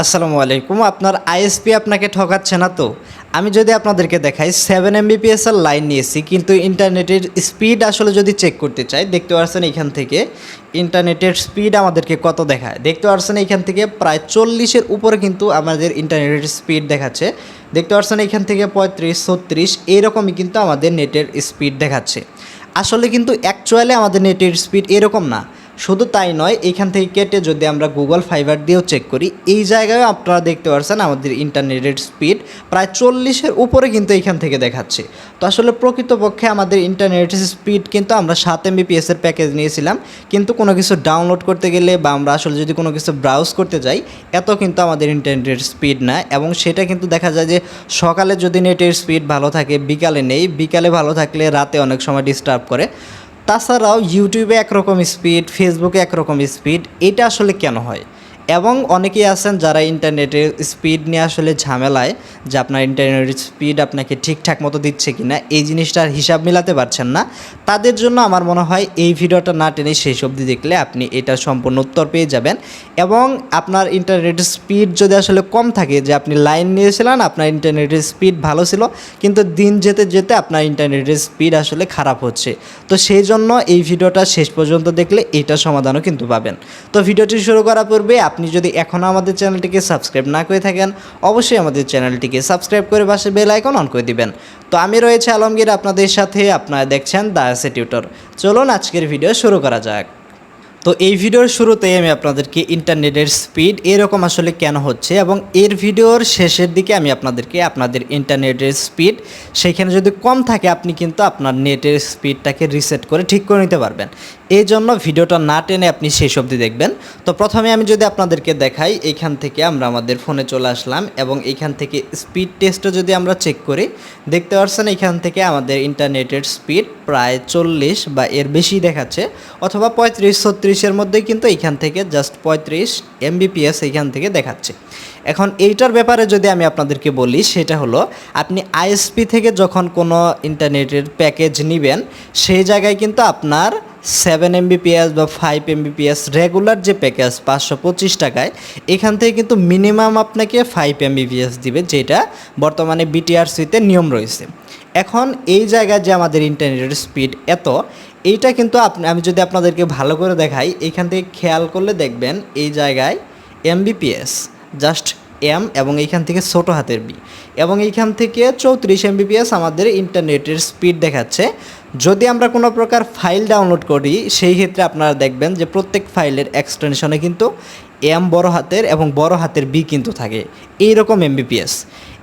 আসসালামু আলাইকুম, আপনার আইএসপি আপনাকে ঠকাচ্ছে না তো? আমি যদি আপনাদেরকে দেখাই সেভেন এমবিপিএস এর লাইন নিয়েছি, কিন্তু ইন্টারনেটের স্পিড আসলে যদি চেক করতে চাই, দেখতে পারছেন এখান থেকে ইন্টারনেটের স্পিড আমাদেরকে কত দেখায়? দেখতে পারছেন এখান থেকে প্রায় চল্লিশের উপরে কিন্তু আমাদের ইন্টারনেটের স্পিড দেখাচ্ছে। দেখতে পারছেন এখান থেকে পঁয়ত্রিশ, ছত্রিশ এইরকমই কিন্তু আমাদের নেটের স্পিড দেখাচ্ছে। আসলে কিন্তু অ্যাকচুয়ালি আমাদের নেটের স্পিড এরকম না। শুধু তাই নয়, এখান থেকে কেটে যদি আমরা গুগল ফাইবার দিয়েও চেক করি, এই জায়গায় আপনারা দেখতে পাচ্ছেন আমাদের ইন্টারনেটের স্পিড প্রায় চল্লিশের উপরে কিন্তু এখান থেকে দেখাচ্ছে। তো আসলে প্রকৃতপক্ষে আমাদের ইন্টারনেটের স্পিড কিন্তু আমরা সাত এমবিপিএস এর প্যাকেজ নিয়েছিলাম, কিন্তু কোনো কিছু ডাউনলোড করতে গেলে বা আমরা আসলে যদি কোনো কিছু ব্রাউজ করতে যাই এত কিন্তু আমাদের ইন্টারনেটের স্পিড না এবং সেটা কিন্তু দেখা যায় যে সকালে যদি নেটের স্পিড ভালো থাকে, বিকালে নেই, বিকালে ভালো থাকলে রাতে অনেক সময় ডিস্টার্ব করে। তাছাড়াও ইউটিউবে একরকম স্পিড ফেসবুকে একরকম স্পিড এটা আসলে কেন হয়? এবং অনেকেই আছেন যারা ইন্টারনেটের স্পিড নিয়ে আসলে ঝামেলায়, যে আপনার ইন্টারনেটের স্পিড আপনাকে ঠিকঠাক মতো দিচ্ছে কি না এই জিনিসটার হিসাব মেলাতে পারছেন না। তাদের জন্য আমার মনে হয় এই ভিডিওটা না টেনে শেষ অবধি দেখলে আপনি এটার সম্পূর্ণ উত্তর পেয়ে যাবেন। এবং আপনার ইন্টারনেটের স্পিড যদি আসলে কম থাকে, যে আপনি লাইন নিয়েছিলেন, আপনার ইন্টারনেটের স্পিড ভালো ছিল, কিন্তু দিন যেতে যেতে আপনার ইন্টারনেটের স্পিড আসলে খারাপ হচ্ছে। তো সেই জন্য এই ভিডিওটা শেষ পর্যন্ত দেখলে এইটার সমাধানও কিন্তু পাবেন। তো ভিডিওটি শুরু করার পূর্বে আপনি যদি এখনও আমাদের চ্যানেলটিকে সাবস্ক্রাইব না করে থাকেন, অবশ্যই আমাদের চ্যানেলটিকে সাবস্ক্রাইব করে পাশে বেল আইকন অন করে দিবেন। তো আমি রয়েছে আলমগীর, আপনাদের সাথে আপনারা দেখছেন দায়াসে টিউটর। চলুন আজকের ভিডিও শুরু করা যাক। তো এই ভিডিওর শুরুতেই আমি আপনাদেরকে ইন্টারনেটের স্পিড এরকম আসলে কেন হচ্ছে এবং এর ভিডিওর শেষের দিকে আমি আপনাদেরকে আপনাদের ইন্টারনেটের স্পিড সেইখানে যদি কম থাকে আপনি কিন্তু আপনার নেটের স্পিডটাকে রিসেট করে ঠিক করে নিতে পারবেন। এই জন্য ভিডিওটা না টেনে আপনি শেষ অবধি দেখবেন। তো প্রথমে আমি যদি আপনাদেরকে দেখাই এইখান থেকে আমরা আমাদের ফোনে চলে আসলাম এবং এইখান থেকে স্পিড টেস্টও যদি আমরা চেক করি, দেখতে পাচ্ছেন এখান থেকে আমাদের ইন্টারনেটের স্পিড প্রায় চল্লিশ বা এর বেশি দেখাচ্ছে অথবা পঁয়ত্রিশ ছত্রিশের মধ্যে কিন্তু এইখান থেকে জাস্ট পঁয়ত্রিশ এমবিপিএস এইখান থেকে দেখাচ্ছে। এখন এইটার ব্যাপারে যদি আমি আপনাদেরকে বলি, সেটা হলো আপনি আইএসপি থেকে যখন কোনো ইন্টারনেটের প্যাকেজ নেবেন, সেই জায়গায় কিন্তু আপনার সেভেন এমবিপিএস বা ফাইভ এমবিপিএস রেগুলার যে প্যাকেজ পাঁচশো পঁচিশ টাকায়, এখান থেকে কিন্তু মিনিমাম আপনাকে ফাইভ এমবিপিএস দিবে, যেটা বর্তমানে বিটিআরসিতে নিয়ম রয়েছে। এখন এই জায়গায় যে আমাদের ইন্টারনেটের স্পিড এত, এইটা কিন্তু আপনি আমি যদি আপনাদেরকে ভালো করে দেখাই, এখান থেকে খেয়াল করলে দেখবেন এই জায়গায় এমবিপিএস জাস্ট এম এবং এইখান থেকে ছোট হাতের বি এবং এইখান থেকে চৌত্রিশ এমবিপিএস আমাদের ইন্টারনেটের স্পিড দেখাচ্ছে। যদি আমরা কোনো প্রকার ফাইল ডাউনলোড করি, সেই ক্ষেত্রে আপনারা দেখবেন যে প্রত্যেক ফাইলের এক্সটেনশনে কিন্তু এম বড় হাতের এবং বড় হাতের বি কিন্তু থাকে। এই রকম এমবিপিএস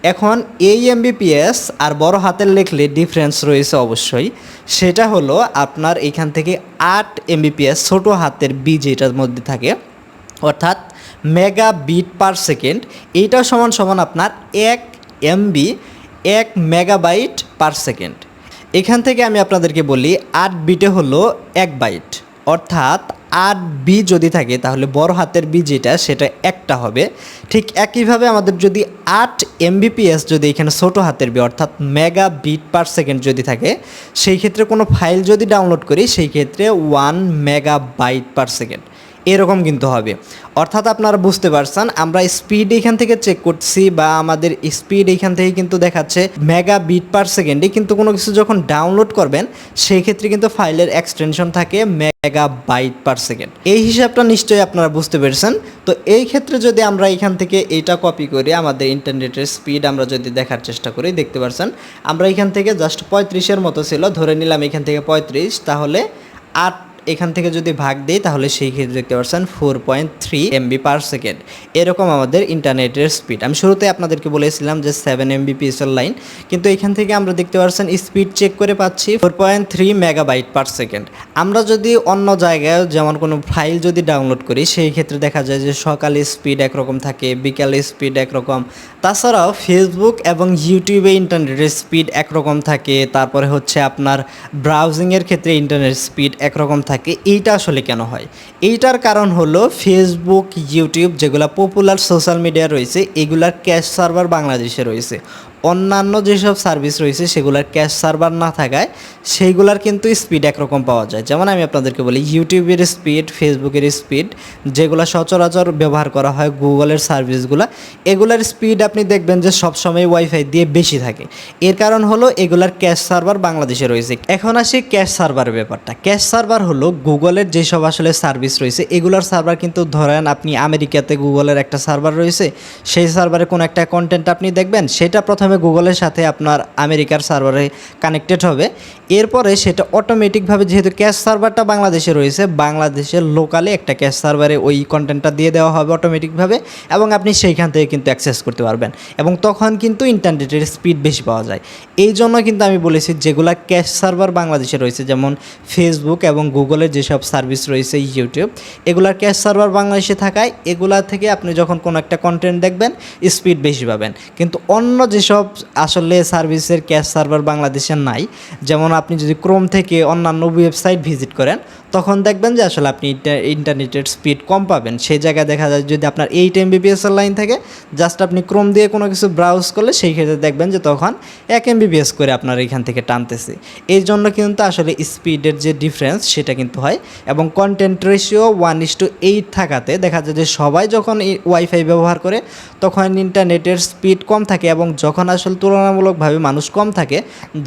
এখন এই এমবিপিএস আর বড় হাতের লেখলে ডিফারেন্স রয়েছে অবশ্যই। সেটা হলো আপনার এখান থেকে আট এমবিপিএস ছোট হাতের বি যেটার মধ্যে থাকে, অর্থাৎ মেগা বিট পার সেকেন্ড এইটা সমান সমান আপনার এক এমবি এক মেগাবাইট পার সেকেন্ড। এখান থেকে আমি আপনাদেরকে বলি, আট বিটে হলো এক বাইট, অর্থাৎ আট বি যদি থাকে, তাহলে বড় হাতের বি যেটা, সেটা একটা হবে। ঠিক একইভাবে আমাদের যদি আট এমবিপিএস যদি এখানে ছোট হাতের বি অর্থাৎ মেগা বিট পার সেকেন্ড যদি থাকে, সেই ক্ষেত্রে কোনো ফাইল যদি ডাউনলোড করি, সেই ক্ষেত্রে one megabyte per second এরকম কিন্তু হবে। অর্থাৎ আপনারা বুঝতে পারছেন, আমরা স্পিড এখান থেকে চেক করছি বা আমাদের স্পিড এখান থেকে কিন্তু দেখাচ্ছে মেগা বিট পার সেকেন্ডে কিন্তু কোনো কিছু যখন ডাউনলোড করবেন সেই ক্ষেত্রে কিন্তু ফাইলের এক্সটেনশন থাকে মেগা বাইট পার সেকেন্ড এই হিসাবটা নিশ্চয়ই আপনারা বুঝতে পেরেছেন। তো এই ক্ষেত্রে যদি আমরা এখান থেকে এটা কপি করে আমাদের ইন্টারনেটের স্পিড আমরা যদি দেখার চেষ্টা করি, দেখতে পারছেন, আমরা এখান থেকে জাস্ট পঁয়ত্রিশের মতো ছিল, ধরে নিলাম এখান থেকে পঁয়ত্রিশ, তাহলে আট এখান থেকে যদি ভাগ দিই, তাহলে সেই ক্ষেত্রে দেখতে পাচ্ছেন four point three MB per second এরকম আমাদের ইন্টারনেটের স্পিড আমি শুরুতে আপনাদেরকে বলেছিলাম যে সেভেন এমবি পিএসএল লাইন, কিন্তু এখান থেকে আমরা দেখতে পাচ্ছেন স্পিড চেক করে পাচ্ছি four point three megabyte per second আমরা যদি অন্য জায়গায় যেমন কোনো ফাইল যদি ডাউনলোড করি, সেই ক্ষেত্রে দেখা যায় যে সকালে স্পিড একরকম থাকে, বিকালে স্পিড একরকম। তাছাড়াও ফেসবুক এবং ইউটিউবে ইন্টারনেটের স্পিড একরকম থাকে, তারপরে হচ্ছে আপনার ব্রাউজিংয়ের ক্ষেত্রে ইন্টারনেট স্পিড একরকম থাকে। এইটা আসলে কেন হয়? এইটার কারণ হলো ফেসবুক ইউটিউব যেগুলো পপুলার সোশ্যাল মিডিয়া রয়েছে এগুলার ক্যাশ সার্ভার বাংলাদেশে রয়েছে। অন্যান্য যেসব সার্ভিস রয়েছে সেগুলোর ক্যাশ সার্ভার না থাকায় সেইগুলার কিন্তু স্পিড একরকম পাওয়া যায়। যেমন আমি আপনাদেরকে বলি, ইউটিউবের স্পিড, ফেসবুকের স্পিড যেগুলো সচরাচর ব্যবহার করা হয় গুগলের সার্ভিসগুলো, এগুলার স্পিড আপনি দেখবেন যে সবসময় ওয়াইফাই দিয়ে বেশি থাকে। এর কারণ হলো এগুলার ক্যাশ সার্ভার বাংলাদেশে রয়েছে। এখন আসি ক্যাশ সার্ভারের ব্যাপারটা। ক্যাশ সার্ভার হলো গুগলের যেসব আসলে সার্ভিস রয়েছে, এগুলার সার্ভার কিন্তু ধরেন আপনি আমেরিকাতে গুগলের একটা সার্ভার রয়েছে, সেই সার্ভারে কোনো একটা কন্টেন্ট আপনি দেখবেন, সেটা প্রথমে গুগলের সাথে আপনার আমেরিকার সার্ভারে কানেক্টেড হবে। এরপরে সেটা অটোমেটিকভাবে যেহেতু ক্যাশ সার্ভারটা বাংলাদেশে রয়েছে, বাংলাদেশের লোকালে একটা ক্যাশ সার্ভারে ওই কন্টেন্টটা দিয়ে দেওয়া হবে অটোমেটিকভাবে এবং আপনি সেইখান থেকে কিন্তু অ্যাক্সেস করতে পারবেন এবং তখন কিন্তু ইন্টারনেটের স্পিড বেশি পাওয়া যায়। এই জন্য কিন্তু আমি বলেছি যেগুলা ক্যাশ সার্ভার বাংলাদেশে রয়েছে, যেমন ফেসবুক এবং গুগলের যেসব সার্ভিস রয়েছে ইউটিউব এগুলার ক্যাশ সার্ভার বাংলাদেশে থাকায় এগুলা থেকে আপনি যখন কোনো একটা কন্টেন্ট দেখবেন স্পিড বেশি পাবেন। কিন্তু অন্য যেসব আসলে সার্ভিসের ক্যাশ সার্ভার বাংলাদেশের নাই। যেমন আপনি যদি ক্রোম থেকে অন্যান্য ওয়েবসাইট ভিজিট করেন তখন দেখবেন যে আসলে আপনি ইন্টার- ইন্টারনেটের স্পিড কম পাবেন। সেই জায়গায় দেখা যায় যদি আপনার এইট এমবিপিএস এর লাইন থাকে জাস্ট আপনি ক্রোম দিয়ে কোনো কিছু ব্রাউজ করলে সেই ক্ষেত্রে দেখবেন যে তখন এক এমবিপিএস করে আপনার এখান থেকে টানতেছে। এই জন্য কিন্তু আসলে স্পিডের যে ডিফারেন্স সেটা কিন্তু হয় এবং content ratio one is to eight থাকাতে দেখা যায় যে সবাই যখন ওয়াইফাই ব্যবহার করে, তখন ইন্টারনেটের স্পিড কম থাকে এবং যখন আসলে তুলনামূলকভাবে মানুষ কম থাকে,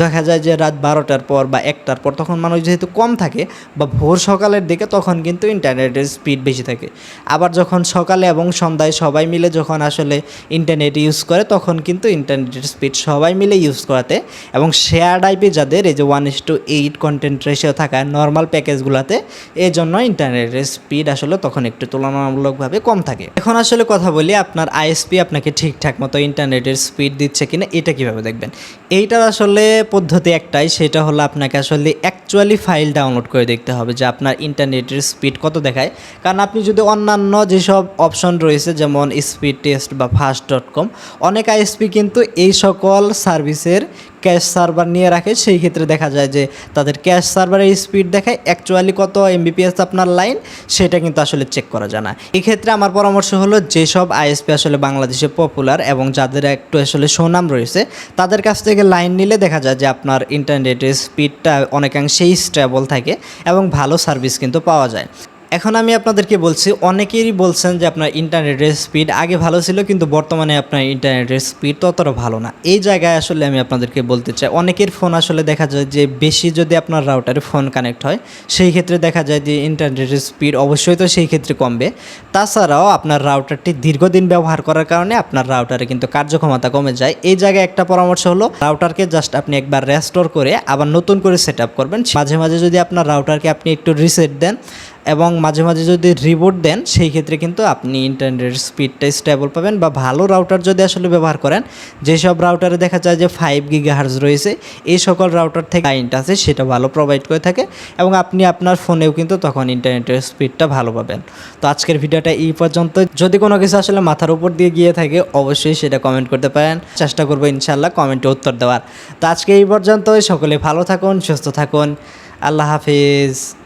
দেখা যায় যে রাত বারোটার পর বা একটার পর তখন মানুষ যেহেতু কম থাকে বা ভোর সকালের দিকে তখন কিন্তু ইন্টারনেটের স্পিড বেশি থাকে। আবার যখন সকালে এবং সন্ধ্যায় সবাই মিলে যখন আসলে ইন্টারনেট ইউজ করে, তখন কিন্তু ইন্টারনেটের স্পিড সবাই মিলে ইউজ করাতে এবং শেয়ার আইপি যাদের, এই যে one is to eight content ratio থাকা নর্মাল প্যাকেজগুলোতে এই জন্য ইন্টারনেটের স্পিড আসলে তখন একটু তুলনামূলকভাবে কম থাকে। এখন আসলে কথা বলি, আপনার আইএসপি আপনাকে ঠিকঠাক মতো ইন্টারনেটের স্পিড দিচ্ছে কিনা, এটা কীভাবে দেখবেন? এইটার আসলে পদ্ধতি একটাই, সেটা হলো আপনাকে আসলে অ্যাকচুয়ালি ফাইল ডাউনলোড করে দেখতে হবে। যে আপনার ইন্টারনেটের স্পিড কত দেখায়। কারণ আপনি যদি অন্যান্য যেসব অপশন রয়েছে, যেমন স্পিড টেস্ট বা ফাস্ট ডট কম অনেক আইএসপি কিন্তু এই সকল সার্ভিসের ক্যাশ সার্ভার নিয়ে রাখে, সেই ক্ষেত্রে দেখা যায় যে তাদের ক্যাশ সার্ভারের স্পিড দেখায় অ্যাকচুয়ালি কত এমবিপিএস আপনার লাইন, সেটা কিন্তু আসলে চেক করা যায় না। এক্ষেত্রে আমার পরামর্শ হলো, যেসব আইএসপি আসলে বাংলাদেশে পপুলার এবং যাদের একটু আসলে সুনাম রয়েছে, তাদের কাছ থেকে লাইন নিলে দেখা যায় যে আপনার ইন্টারনেটের স্পিডটা অনেকাংশেই স্টেবল থাকে এবং ভালো সার্ভিস কিন্তু পাওয়া যায়। এখন আমি আপনাদেরকে বলছি, অনেকেরই বলছেন যে আপনার ইন্টারনেটের স্পিড আগে ভালো ছিল, কিন্তু বর্তমানে আপনার ইন্টারনেটের স্পিড ততটা ভালো না। এই জায়গায় আসলে আমি আপনাদেরকে বলতে চাই, অনেকের ফোন আসলে দেখা যায় যে বেশি যদি আপনার রাউটারে ফোন কানেক্ট হয়, সেই ক্ষেত্রে দেখা যায় যে ইন্টারনেটের স্পিড অবশ্যই তো সেই ক্ষেত্রে কমবে। তাছাড়াও আপনার রাউটারটি দীর্ঘদিন ব্যবহার করার কারণে আপনার রাউটারে কিন্তু কার্যক্ষমতা কমে যায়। এই জায়গায় একটা পরামর্শ হলো রাউটারকে জাস্ট আপনি একবার রেস্টোর করে আবার নতুন করে সেট করবেন। মাঝে মাঝে যদি আপনার রাউটারকে আপনি একটু রিসেট দেন এবং মাঝে মাঝে যদি রিবোট দেন, সেই ক্ষেত্রে কিন্তু আপনি ইন্টারনেটের স্পিডটা স্টেবল পাবেন বা ভালো রাউটার যদি আসলে ব্যবহার করেন, যেসব রাউটারে দেখা যায় যে ফাইভ গিগা হার্জ রয়েছে, এই সকল রাউটার থেকে লাইনটা আছে, সেটা ভালো প্রোভাইড করে থাকে এবং আপনি আপনার ফোনেও কিন্তু তখন ইন্টারনেটের স্পিডটা ভালো পাবেন। তো আজকের ভিডিওটা এই পর্যন্ত যদি কোনো কিছু আসলে মাথার উপর দিয়ে গিয়ে থাকে, অবশ্যই সেটা কমেন্ট করতে পারেন। চেষ্টা করব ইনশাল্লাহ কমেন্টে উত্তর দেওয়ার। তো আজকে এই পর্যন্ত সকলে ভালো থাকুন, সুস্থ থাকুন। আল্লাহ হাফিজ।